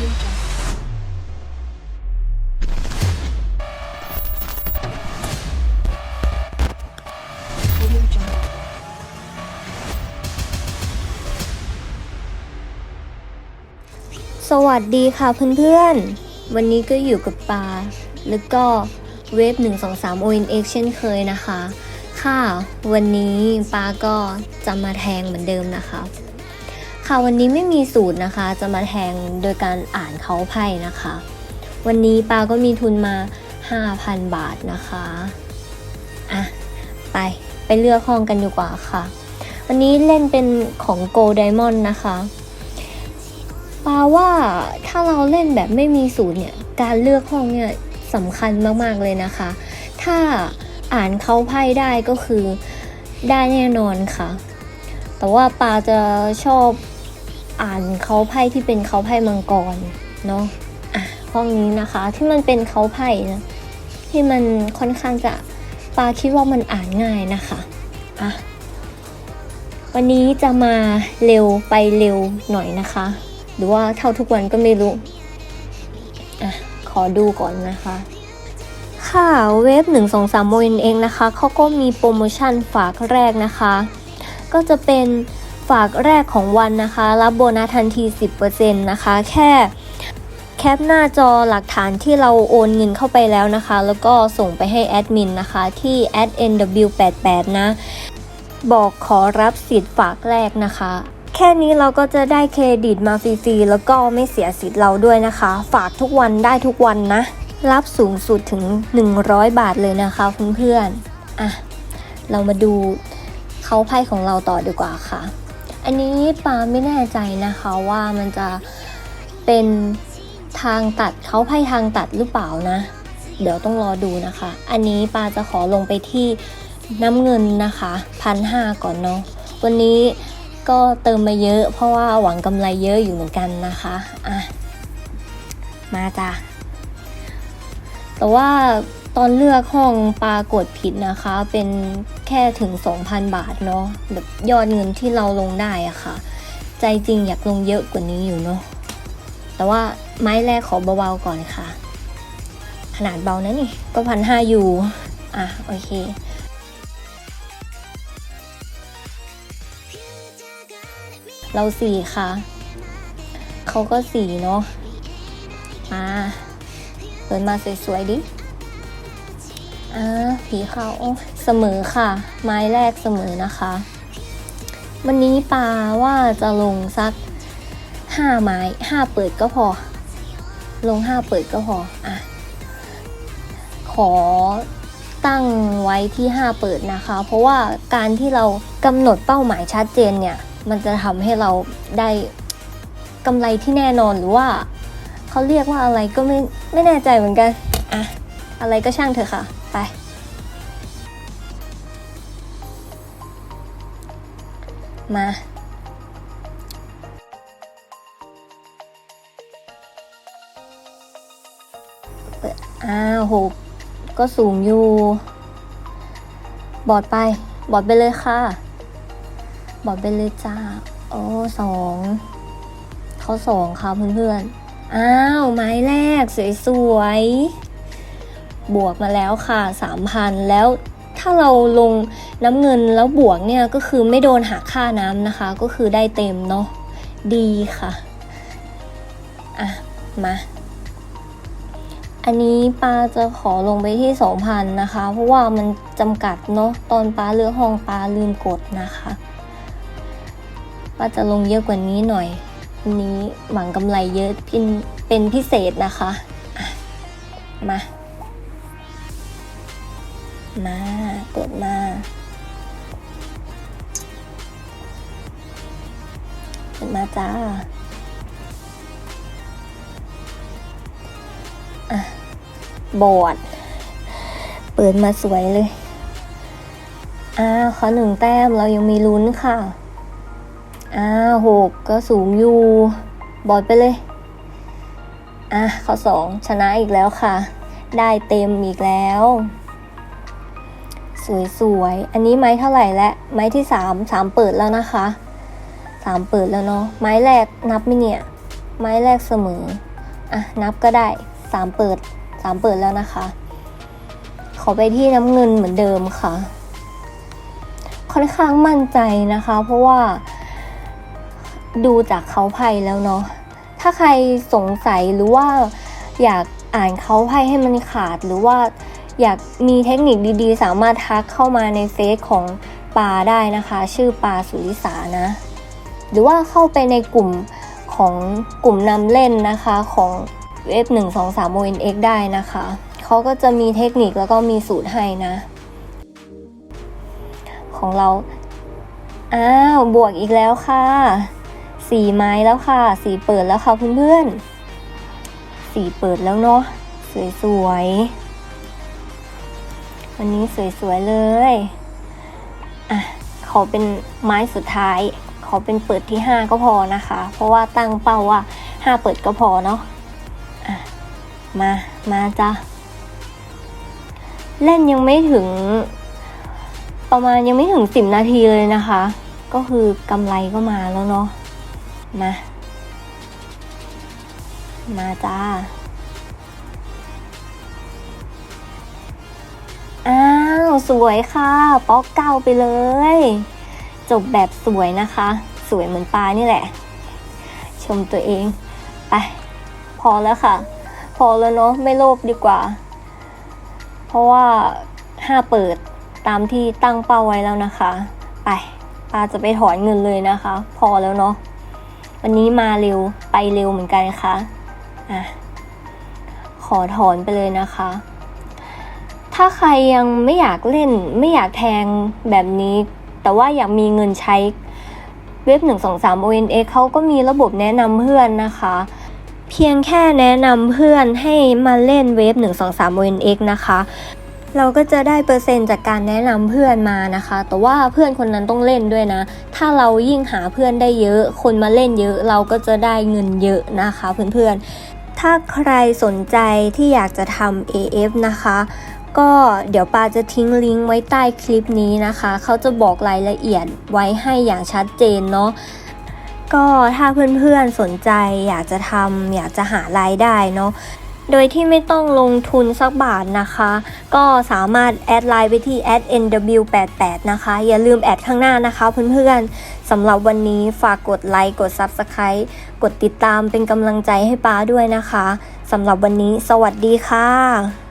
สวัสดีค่ะเพื่อนๆ วันนี้ก็อยู่กับปา แล้วก็เวฟ123 ONX เช่นเคยนะคะ ค่ะ วันนี้ปาก็จะมาแทงเหมือนเดิมนะคะ ค่ะวันนี้ไม่มีสูตรนะคะ จะมาแทงโดยการอ่านเขาไพ่นะคะ วันนี้ปาก็มีทุนมา 5,000 บาทนะคะอะไปไปเลือกห้องกันดีกว่าค่ะ วันนี้เล่นเป็นของ Gold Diamond นะคะปาว่าถ้าเราเล่นแบบไม่มีสูตรเนี่ย การเลือกห้องเนี่ยสำคัญมากๆเลยนะคะ ถ้าอ่านเขาไพ่ได้ก็คือได้แน่นอนค่ะ แต่ว่าปาจะชอบ อ่านเขาไพ่ที่เป็นเขาไพ่มังกรเนาะอะห้องนี้นะคะที่มันเป็นเขาไพ่นะที่มันค่อนข้างจะปาคิดว่ามันอ่านง่ายนะคะอะวันนี้จะมาเร็วไปเร็วหน่อยนะคะ หรือว่าเท่าทุกวันก็ไม่รู้อะขอดูก่อนนะคะค่ะเว็บ1 2 3โมเองนะคะเขาก็มีโปรโมชั่นฝากแรกนะคะ ก็จะเป็น ฝากแรกของวันนะคะ รับโบนัสทันที 10%นะคะ แค่แคปหน้าจอหลักฐานที่เราโอนเงินเข้าไปแล้วนะคะ แล้วก็ส่งไปให้แอดมินนะคะ ที่ @nw88 นะ บอกขอรับสิทธิ์ฝากแรกนะคะ แค่นี้เราก็จะได้เครดิตมาฟรีๆ แล้วก็ไม่เสียสิทธิ์เราด้วยนะคะ ฝากทุกวันได้ทุกวันนะ รับสูงสุดถึง 100 บาทเลยนะคะเพื่อนๆอะ เรามาดูเขาไพ่ของเราต่อดีกว่าค่ะ อันนี้ปาไม่แน่ใจนะคะว่ามันจะเป็นทางตัดเขาไพ่ทางตัดหรือเปล่านะ เดี๋ยวต้องรอดูนะคะ อันนี้ปาจะขอลงไปที่น้ำเงินนะคะพันห้าก่อนเนาะวันนี้ก็เติมมาเยอะ เพราะว่าหวังกำไรเยอะอยู่เหมือนกันนะคะอะมาจ้ะแต่ว่าตอนเลือกห้องปากฏผิดนะคะเป็น แค่ถึง 2,000 บาทเนาะแบบยอดเงินที่เราลงได้อะค่ะ ใจจริงอยากลงเยอะกว่านี้อยู่เนาะแต่ว่าไม้แรกขอเบาๆก่อนค่ะ ขนาดเบานะนี่ ก็พันห้าอยู่อะ โอเคเราสี่ค่ะ เขาก็สี่เนาะมาเปิดมาสวยๆดิ อ่าผีเขาโอ้เสมอค่ะ ไม้แรกเสมอนะคะ วันนี้ปาว่าจะลงสักห้าไม้ห้าเปิดก็พอ ลงห้าเปิดก็พออะขอตั้งไว้ที่ 5 เปิดนะคะ เพราะว่าการที่เรากำหนดเป้าหมายชัดเจนเนี่ย มันจะทำให้เราได้กำไรที่แน่นอนหรือว่าเขาเรียกว่าอะไรก็ไม่ไม่แน่ใจเหมือนกัน อะ อะไรก็ช่างเถอะค่ะ ไป มา เปิด อ้าวหกก็สูงอยู่ บอดไป บอดไปเลยค่ะ บอดไปเลยจ้า โอ้สองเขาสองค่ะเพื่อนๆ อ้าว ไม้แรก สวยๆ บวกมาแล้วค่ะสามพันแล้วถ้าเราลงน้ำเงินแล้วบวกเนี่ยก็คือไม่โดนหักค่าน้ำนะคะ ก็คือได้เต็มเนาะดีค่ะอะมาอันนี้ปาจะขอลงไปที่ 2,000 นะคะ เพราะว่ามันจำกัดเนาะตอนปาเลือกห้องปาลืมกดนะคะปาจะลงเยอะกว่านี้หน่อยอันนี้หวังกำไรเยอะเป็นเป็นพิเศษนะคะ มา มาเปิดมาเปิดมาจ้าบอด เปิดมาสวยเลย อ่า ขอหนึ่งแต้มเรายังมีลุ้นค่ะ อ่าหกก็สูงอยู่ บอดไปเลย อะ ข้อสองชนะอีกแล้วค่ะ ได้เต็มอีกแล้ว สวยๆ อันนี้ไม้เท่าไหร่และ ไม้ที่สามสามเปิดแล้วนะคะสามเปิดแล้วเนาะ ไม้แรกนับไหมเนี่ย ไม้แรกเสมอ อะนับก็ได้สามเปิดสามเปิดแล้วนะคะ ขอไปที่น้ำเงินเหมือนเดิมค่ะ ค่อนข้างมั่นใจนะคะ เพราะว่าดูจากเขาไพ่แล้วเนาะ ถ้าใครสงสัยหรือว่าอยากอ่านเขาไพ่ให้มันขาดหรือว่า อยากมีเทคนิคดีๆ สามารถทักเข้ามาในเฟซของปาได้นะคะ ชื่อปาสุริสานะ หรือว่าเข้าไปในกลุ่มของกลุ่มนำเล่นนะคะของเว็บ1 2 3 ONX ได้นะคะเขาก็จะมีเทคนิคแล้วก็มีสูตรให้นะ ของเรา อ้าว บวกอีกแล้วค่ะสีไม้แล้วค่ะ สีเปิดแล้วค่ะเพื่อนๆสีเปิดแล้วเนาะสวยๆ วันนี้สวยๆเลย อะ ขอเป็นไม้สุดท้าย ขอเป็นเปิดที่ 5 ก็พอนะคะ เพราะว่าตั้งเป้าว่า 5 เปิดก็พอเนาะ อะ มา มาจ้ะ เล่นยังไม่ถึง ประมาณยังไม่ถึง 10 นาทีเลยนะคะ ก็คือกำไรก็มาแล้วเนาะ มา มาจ้า สวยค่ะป๊อกเก้าไปเลย จบแบบสวยนะคะ สวยเหมือนปลานี่แหละ ชมตัวเอง ไป พอแล้วค่ะ พอแล้วเนาะไม่โลภดีกว่า เพราะว่าห้าเปิดตามที่ตั้งเป้าไว้แล้วนะคะ ไปปาจะไปถอนเงินเลยนะคะ พอแล้วเนาะวันนี้มาเร็วไปเร็วเหมือนกันค่ะอะขอถอนไปเลยนะคะ ถ้าใครยังไม่อยากเล่นไม่อยากแทงแบบนี้ แต่ว่าอยากมีเงินใช้เว็บ 1 2 3 ONX เขาก็มีระบบแนะนำเพื่อนนะคะ เพียงแค่แนะนำเพื่อนให้มาเล่นเว็บ 1 2 3 ONX นะคะ เราก็จะได้เปอร์เซ็นต์จากการแนะนำเพื่อนมานะคะ แต่ว่าเพื่อนคนนั้นต้องเล่นด้วยนะ ถ้าเรายิ่งหาเพื่อนได้เยอะ คนมาเล่นเยอะ เราก็จะได้เงินเยอะนะคะเพื่อนๆถ้าใครสนใจที่อยากจะทำ AF นะคะ ก็เดี๋ยวปาจะทิ้งลิงก์ไว้ใต้คลิปนี้นะคะ เขาจะบอกรายละเอียดไว้ให้อย่างชัดเจนเนาะก็ถ้าเพื่อนๆสนใจอยากจะทำอยากจะหารายได้เนาะโดยที่ไม่ต้องลงทุนสักบาทนะคะ ก็สามารถแอดไลน์ไปที่ @nw88 นะคะ อย่าลืมแอดข้างหน้านะคะเพื่อนๆสำหรับวันนี้ฝากกดไลค์กด Subscribe กดติดตามเป็นกำลังใจให้ป้าด้วยนะคะสำหรับวันนี้ สวัสดีค่ะ